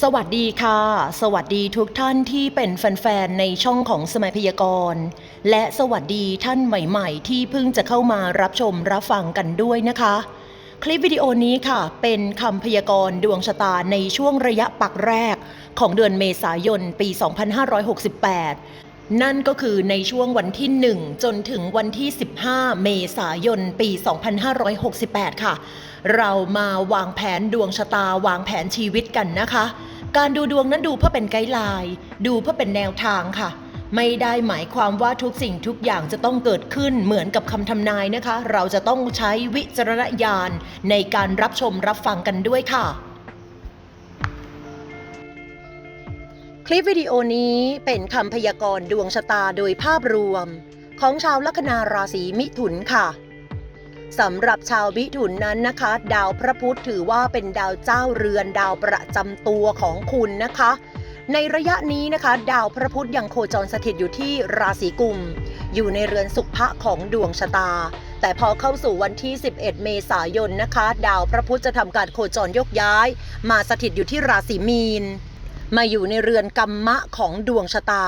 สวัสดีค่ะ สวัสดีทุกท่านที่เป็นแฟนๆ ในช่องของสมัยพยากรณ์ และสวัสดีท่านใหม่ๆ ที่เพิ่งจะเข้ามารับชมรับฟังกันด้วยนะคะ คลิปวิดีโอนี้ค่ะ เป็นคำพยากรณ์ดวงชะตาในช่วงระยะปักแรกของเดือนเมษายนปี 2568 นั่นก็คือในช่วงวันที่ 1 จนถึงวันที่ 15 เมษายน ปี 2568 ค่ะ เรามาวางแผนดวงชะตาวางแผนชีวิตกันนะคะ การดูดวงนั้นดูเพื่อเป็นไกด์ไลน์ดูเพื่อเป็นแนวทางค่ะ ไม่ได้หมายความว่าทุกสิ่งทุกอย่างจะต้องเกิดขึ้นเหมือนกับคำทำนายนะคะ เราจะต้องใช้วิจารณญาณในการรับชมรับฟังกันด้วยค่ะ ลิปวิดีโอนี้เป็นคำพยากรณ์ดวงชะตาโดยภาพรวม ของชาวลัคนาราศีมิถุนค่ะสำหรับชาวมิถุนนั้นนะคะ ดาวพระพุธถือว่าเป็นดาวเจ้าเรือนดาวประจำตัวของคุณนะคะ ในระยะนี้นะคะ ดาวพระพุธยังโคจรสถิตอยู่ที่ราศีกุม อยู่ในเรือนสุภะของดวงชะตา แต่พอเข้าสู่วันที่ 11 เมษายนนะคะ ดาวพระพุธจะทำการโคจรยกย้าย มาสถิตอยู่ที่ราศีมีน มาอยู่ในเรือนกรรมะของดวงชะตา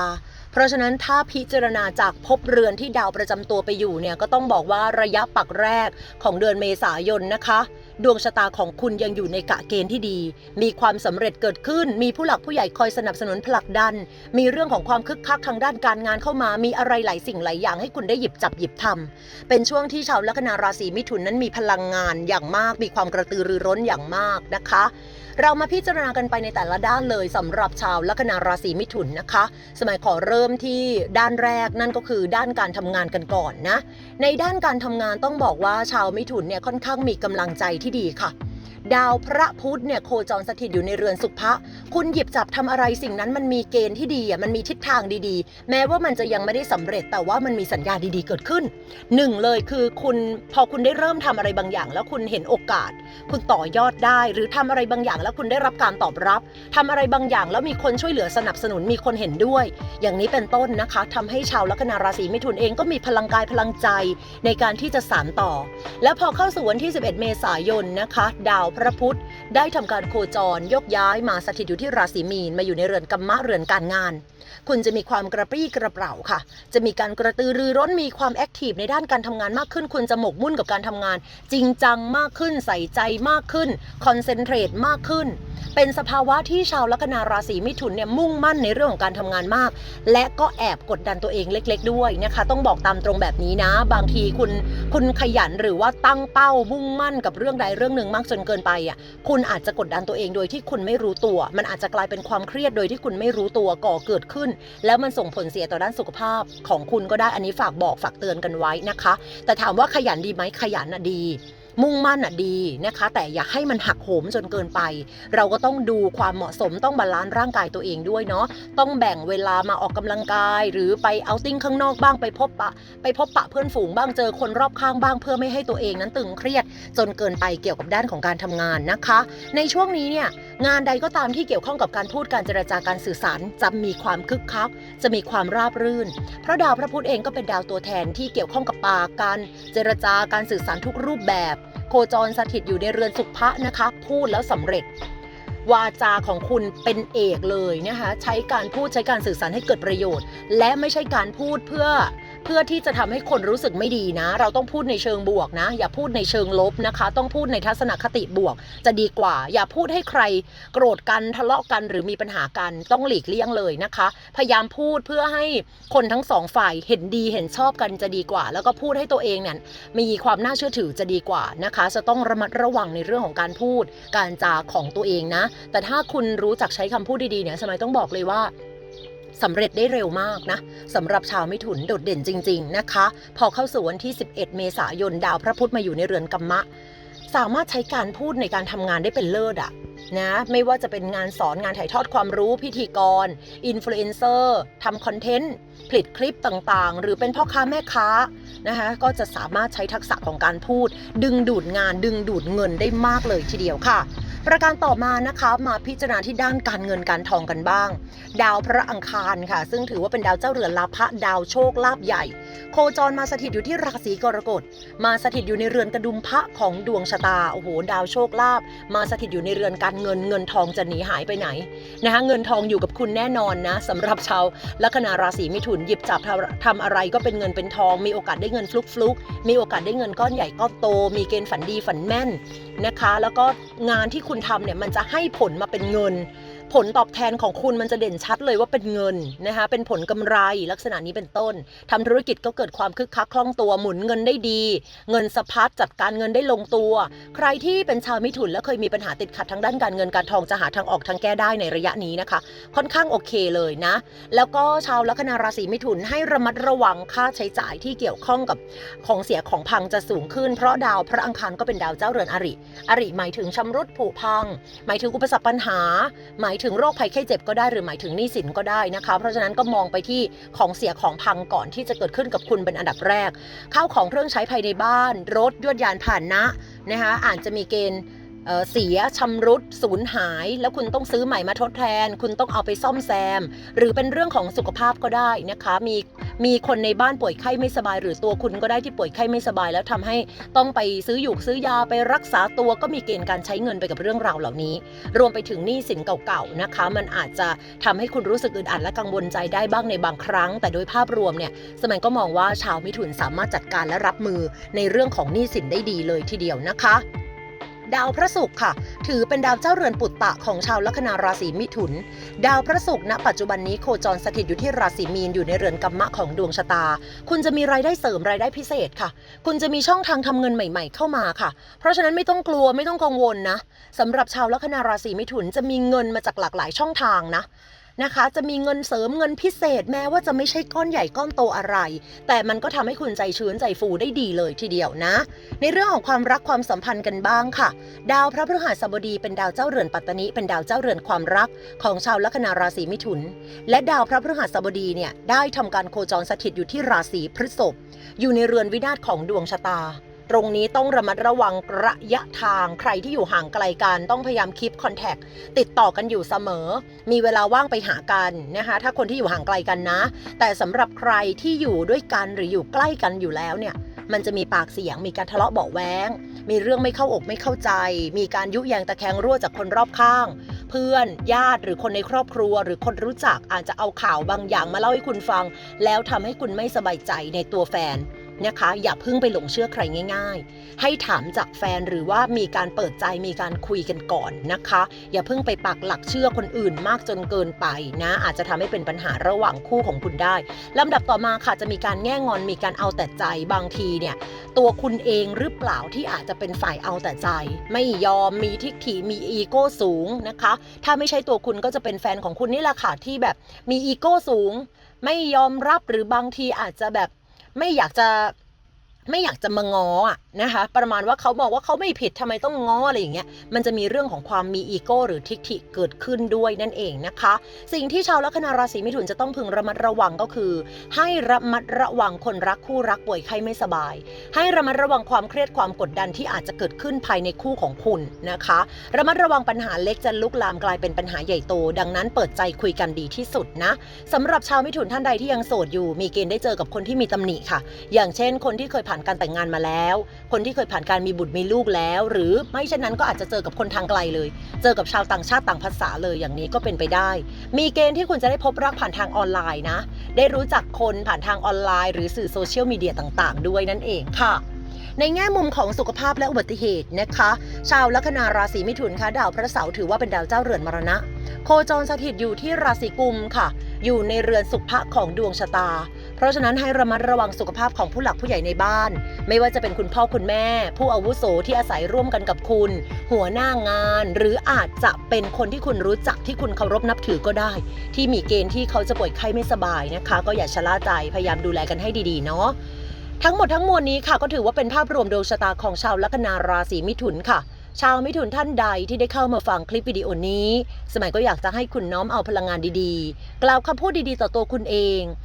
เพราะฉะนั้นถ้าพิจารณาจากภพเรือนที่ดาวประจำตัวไปอยู่เนี่ยก็ต้องบอกว่าระยะปักแรกของเดือนเมษายนนะคะดวงชะตาของคุณยังอยู่ในกะเกณฑ์ที่ดี มีความสำเร็จเกิดขึ้น มีผู้หลักผู้ใหญ่คอยสนับสนุนผลักดัน มีเรื่องของความคึกคักทางด้านการงานเข้ามา มีอะไรหลายสิ่งหลายอย่างให้คุณได้หยิบจับหยิบทำเป็นช่วงที่ชาวลัคนาราศีมิถุนนั้นมีพลังงานอย่างมาก มีความกระตือรือร้นอย่างมากนะคะ เรามาพิจารณากันไปในแต่ละด้านเลยสำหรับชาวลัคนาราศีมิถุนนะคะ สมัยขอเริ่มที่ด้านแรกนั่นก็คือด้านการทำงานกันก่อนนะ ในด้านการทำงานต้องบอกว่าชาวมิถุนเนี่ยค่อนข้างมีกำลังใจที่ดีค่ะ ดาวพระพุธเนี่ยโคจรสถิตอยู่ในเรือนสุภะคุณหยิบจับทำอะไรสิ่งนั้นมันมีเกณฑ์ที่ดีอะมันมีทิศทางดีๆ แม้ว่ามันจะยังไม่ได้สำเร็จแต่ว่ามันมีสัญญาดีๆเกิดขึ้นหนึ่งเลยคือคุณพอคุณได้เริ่มทำอะไรบางอย่าง แล้วคุณเห็นโอกาส คุณต่อยอดได้ หรือทำอะไรบางอย่าง แล้วคุณได้รับการตอบรับทำอะไรบางอย่าง แล้วมีคนช่วยเหลือสนับสนุนมีคนเห็นด้วย อย่างนี้เป็นต้นนะคะทำให้ชาวลัคนาราศีมิถุนเองก็มีพลังกายพลังใจในการที่จะสานต่อ แล้วพอเข้าสู่วันที่ 11 เมษายนนะคะ ดาวพระพุธได้ทำการโคจรยกย้ายมาสถิตอยู่ที่ราศีมีนมาอยู่ในเรือนกัมมะเรือนการงาน คุณจะมีความกระปรี้กระเปร่าค่ะ จะมีการกระตือรือร้นมีความแอคทีฟในด้านการทำงานมากขึ้น คุณจะหมกมุ่นกับการทำงาน จริงจังมากขึ้น ใส่ใจมากขึ้นคอนเซนเทรตมากขึ้น เป็นสภาวะที่ชาวลัคนาราศีมิถุนเนี่ยมุ่งมั่นในเรื่องของการทำงานมาก และก็แอบกดดันตัวเองเล็ก ๆ ด้วยนะคะ ต้องบอกตามตรงแบบนี้นะ บางทีคุณคุณขยันหรือว่าตั้งเป้ามุ่งมั่นกับเรื่องใดเรื่องหนึ่งมากจนเกินไปอะคุณอาจจะกดดันตัวเองโดยที่คุณไม่รู้ตัว มันอาจจะกลายเป็นความเครียดโดยที่คุณไม่รู้ตัวก่อเกิดขึ้น แล้วมันส่งผลเสียต่อด้านสุขภาพของคุณก็ได้อันนี้ฝากบอกฝากเตือนกันไว้นะคะ แต่ถามว่าขยันดีไหมขยันน่ะดีมุ่งมั่นอะดีนะคะ แต่อย่าให้มันหักโหมจนเกินไป เราก็ต้องดูความเหมาะสมต้องบาลานซ์ร่างกายตัวเองด้วยเนาะต้องแบ่งเวลามาออกกำลังกาย หรือไปเอาติ้งข้างนอกบ้างไปพบปะ ไปพบปะเพื่อนฝูงบ้างเจอคนรอบข้างบ้างเพื่อไม่ให้ตัวเองนั้นตึงเครียด จนเกินไปเกี่ยวกับด้านของการทำงานนะคะ ในช่วงนี้เนี่ยงานใดก็ตามที่เกี่ยวข้องกับการพูดการเจรจาการสื่อสารจะมีความคึกคัก จะมีความราบรื่น เพราะดาวพระพุธเองก็เป็นดาวตัวแทนที่เกี่ยวข้องกับปากการเจรจาการสื่อสารทุกรูปแบบ โคจรสถิตอยู่ในเรือนสุภะนะคะ พูดแล้วสำเร็จ วาจาของคุณเป็นเอกเลยนะคะ ใช้การพูดใช้การสื่อสารให้เกิดประโยชน์ และไม่ใช่การพูดเพื่อ เพื่อที่จะทำให้คนรู้สึกไม่ดีนะ เราต้องพูดในเชิงบวกนะ อย่าพูดในเชิงลบนะคะ ต้องพูดในทัศนคติบวก จะดีกว่า อย่าพูดให้ใคร โกรธกันทะเลาะกันหรือมีปัญหากันต้องหลีกเลี่ยงเลยนะคะ พยายามพูดเพื่อให้คนทั้งสองฝ่ายเห็นดีเห็นชอบกันจะดีกว่า แล้วก็พูดให้ตัวเองเนี่ยมีความน่าเชื่อถือจะดีกว่านะคะ จะต้องระมัดระวังในเรื่องของการพูด การจาของตัวเองนะ แต่ถ้าคุณรู้จักใช้คำพูดดีๆเนี่ยสมัยต้องบอกเลยว่า สำเร็จได้เร็วมากนะสำหรับชาวมิถุนโดดเด่นจริง ๆนะคะ พอเข้าสู่วันที่ 11 เมษายนดาวพระพุธมาอยู่ในเรือนกัมมะ สามารถใช้การพูดในการทำงานได้เป็นเลิศอะนะไม่ว่าจะเป็นงานสอนงานถ่ายทอดความรู้พิธีกร อินฟลูเอนเซอร์ทำคอนเทนต์ ผลิตคลิปต่างๆ หรือเป็นพ่อค้าแม่ค้านะคะก็จะสามารถใช้ทักษะของการพูด ดึงดูดงานดึงดูดเงินได้มากเลยทีเดียวค่ะ ประการต่อมานะคะมาพิจารณาที่ด้านการเงินการทองกันบ้าง ดาวพระอังคารค่ะ ซึ่งถือว่าเป็นดาวเจ้าเรือนลาภะดาวโชคลาภใหญ่ โคจรมาสถิตอยู่ที่ราศีกรกฎ มาสถิตอยู่ในเรือนกระดุมพระของดวงชะตาโอ้โหดาวโชคลาภมาสถิตอยู่ในเรือนการเงินเงินทองจะหนีหายไปไหนนะคะเงินทองอยู่กับคุณแน่นอนนะสำหรับชาวลัคนาราศีมิถุนหยิบจับทำทำอะไรก็เป็นเงินเป็นทอง มีโอกาสได้เงินฟลุกฟลุกมีโอกาสได้เงินก้อนใหญ่ก้อนโต มีเกณฑ์ฝันดีฝันแม่นนะคะ แล้วก็งานที่คุณทำเนี่ยมันจะให้ผลมาเป็นเงิน ผลตอบแทนของคุณมันจะเด่นชัดเลยว่าเป็นเงินนะคะเป็นผลกำไรลักษณะนี้เป็นต้นทำธุรกิจก็เกิดความคึกคักคล่องตัวหมุนเงินได้ดี เงินสะพัดจัดการเงินได้ลงตัว ใครที่เป็นชาวมิถุนแล้วเคยมีปัญหาติดขัดทางด้านการเงินการทองจะหาทางออกทางแก้ได้ในระยะนี้นะคะ ค่อนข้างโอเคเลยนะ แล้วก็ชาวลัคนาราศีมิถุนให้ระมัดระวังค่าใช้จ่ายที่เกี่ยวข้องกับของเสียของพังจะสูงขึ้น เพราะดาวพระอังคารก็เป็นดาวเจ้าเรือนอริ อริหมายถึงชำรุดผุพัง หมายถึงอุปสรรคปัญหา หมายถึงถึงโรคภัยไข้เจ็บก็ได้หรือหมายถึงหนี้สินก็ได้นะคะ เพราะฉะนั้นก็มองไปที่ของเสียของพังก่อนที่จะเกิดขึ้นกับคุณเป็นอันดับแรก ข้าวของเครื่องใช้ภายในบ้าน รถยวดยานผ่านนะนะคะอาจจะมีเกณฑ์เสียชำรุดสูญหาย แล้วคุณต้องซื้อใหม่มาทดแทน คุณต้องเอาไปซ่อมแซม หรือเป็นเรื่องของสุขภาพก็ได้นะคะ มี มีคนในบ้านป่วยไข้ไม่สบาย หรือตัวคุณก็ได้ที่ป่วยไข้ไม่สบาย แล้วทำให้ต้องไปซื้ออยู่ซื้อยาไปรักษาตัวก็มีเกณฑ์การใช้เงินไปกับเรื่องราวเหล่านี้ รวมไปถึงหนี้สินเก่าๆนะคะ มันอาจจะทำให้คุณรู้สึกอึดอัดและกังวลใจได้บ้างในบางครั้ง แต่โดยภาพรวมเนี่ยสมัยก็มองว่าชาวมิถุนสามารถจัดการและรับมือในเรื่องของหนี้สินได้ดีเลยทีเดียวนะคะ ดาวพระศุกร์ค่ะ ถือเป็นดาวเจ้าเรือนปุตตะของชาวลัคนาราศีมิถุน ดาวพระศุกร์ณปัจจุบันนี้โคจรสถิตอยู่ที่ราศีมีนอยู่ในเรือนกัมมะของดวงชะตา คุณจะมีรายได้เสริมรายได้พิเศษค่ะ คุณจะมีช่องทางทำเงินใหม่ ๆ เข้ามาค่ะ เพราะฉะนั้นไม่ต้องกลัวไม่ต้องกังวลนะสำหรับชาวลัคนาราศีมิถุนจะมีเงินมาจากหลากหลายช่องทางนะ นะคะ จะมีเงินเสริมเงินพิเศษแม้ว่าจะไม่ใช่ก้อนใหญ่ก้อนโตอะไร แต่มันก็ทำให้คุณใจชื้นใจฟูได้ดีเลยทีเดียวนะ ในเรื่องของความรักความสัมพันธ์กันบ้างค่ะ ดาวพระพฤหัสบดีเป็นดาวเจ้าเรือนปัตตนิเป็นดาวเจ้าเรือนความรักของชาวลัคนาราศีมิถุน และดาวพระพฤหัสบดีเนี่ยได้ทำการโคจรสถิตอยู่ที่ราศีพฤษภอยู่ในเรือนวินาศของดวงชะตา ตรงนี้ต้องระมัดระวังระยะทางใครที่อยู่ห่างไกลกันต้องพยายามคีปคอนแทคติดต่อกันอยู่เสมอ มีเวลาว่างไปหากันนะคะถ้าคนที่อยู่ห่างไกลกันนะ แต่สำหรับใครที่อยู่ด้วยกันหรืออยู่ใกล้กันอยู่แล้วเนี่ยมันจะมีปากเสียงมีการทะเลาะเบาแวงมีเรื่องไม่เข้าอกไม่เข้าใจ มีการยุแยงตะแคงรั่วจากคนรอบข้าง เพื่อนญาติหรือคนในครอบครัว หรือคนรู้จักอาจจะเอาข่าวบางอย่างมาเล่าให้คุณฟัง แล้วทำให้คุณไม่สบายใจในตัวแฟน นะคะ อย่าเพิ่งไปหลงเชื่อใครง่าย ๆ ให้ถามจากแฟนหรือว่ามีการเปิดใจมีการคุยกันก่อนนะคะ อย่าเพิ่งไปปักหลักเชื่อคนอื่นมากจนเกินไปนะ อาจจะทำให้เป็นปัญหาระหว่างคู่ของคุณได้ลำดับต่อมาค่ะจะมีการแง่งอนมีการเอาแต่ใจบางทีเนี่ยตัวคุณเองหรือเปล่าที่อาจจะเป็นฝ่ายเอาแต่ใจ ไม่ยอมมีทิฐิมีอีโก้สูงนะคะ ถ้าไม่ใช่ตัวคุณก็จะเป็นแฟนของคุณนี่แหละค่ะที่แบบมีอีโก้สูง ไม่ยอมรับหรือบางทีอาจจะแบบ ไม่อยากจะไม่อยากจะมาง้ออะ นะคะ ประมาณว่าเขาบอกว่าเขาไม่ผิดทำไมต้องง้ออะไรอย่างเงี้ย มันจะมีเรื่องของความมีอีโก้หรือทิฐิเกิดขึ้นด้วยนั่นเองนะคะ สิ่งที่ชาวลัคนาราศีมิถุนจะต้องพึงระมัดระวังก็คือ ให้ระมัดระวังคนรักคู่รักป่วยไข้ไม่สบาย ให้ระมัดระวังความเครียดความกดดันที่อาจจะเกิดขึ้นภายในคู่ของคุณนะคะ ระมัดระวังปัญหาเล็กจะลุกลามกลายเป็นปัญหาใหญ่โต ดังนั้นเปิดใจคุยกันดีที่สุดนะสำหรับชาวมิถุนท่านใดที่ยังโสดอยู่ มีเกณฑ์ได้เจอกับคนที่มีตำหนิค่ะ อย่างเช่น คนที่เคยผ่านการแต่งงานมาแล้วคนที่เคยผ่านการมีบุตรมีลูกแล้ว หรือไม่เช่นนั้นก็อาจจะเจอกับคนทางไกลเลย เจอกับชาวต่างชาติต่างภาษาเลยอย่างนี้ก็เป็นไปได้ มีเกณฑ์ที่คุณจะได้พบรักผ่านทางออนไลน์นะ ได้รู้จักคนผ่านทางออนไลน์ หรือสื่อโซเชียลมีเดียต่างๆ ด้วยนั่นเองค่ะในแง่มุมของสุขภาพและอุบัติเหตุนะคะ ชาวลัคนาราศีมิถุนคะดาวพระเสาร์ถือว่าเป็นดาวเจ้าเรือนมรณะ โคจรสถิตอยู่ที่ราศีกุมค่ะ อยู่ในเรือนสุภะของดวงชะตา เพราะฉะนั้นให้ระมัดระวังสุขภาพของผู้หลักผู้ใหญ่ในบ้าน ไม่ว่าจะเป็นคุณพ่อคุณแม่ ผู้อาวุโสที่อาศัยร่วมกันกับคุณ หัวหน้างาน หรืออาจจะเป็นคนที่คุณรู้จักที่คุณเคารพนับถือก็ได้ ที่มีเกณฑ์ที่เขาจะป่วยไข้ไม่สบายนะคะ ก็อย่าชะล่าใจพยายามดูแลกันให้ดีๆ เนาะทั้งหมดทั้งมวลนี้ค่ะก็ถือว่าเป็นภาพรวมดวงชะตาของชาวลัคนาราศีมิถุนค่ะชาวมิถุนท่านใดที่ได้เข้ามาฟังคลิปวิดีโอนี้ สมัยก็อยากจะให้คุณน้อมเอาพลังงานดีๆ กล่าวคำพูดดีๆ ต่อตัวคุณเอง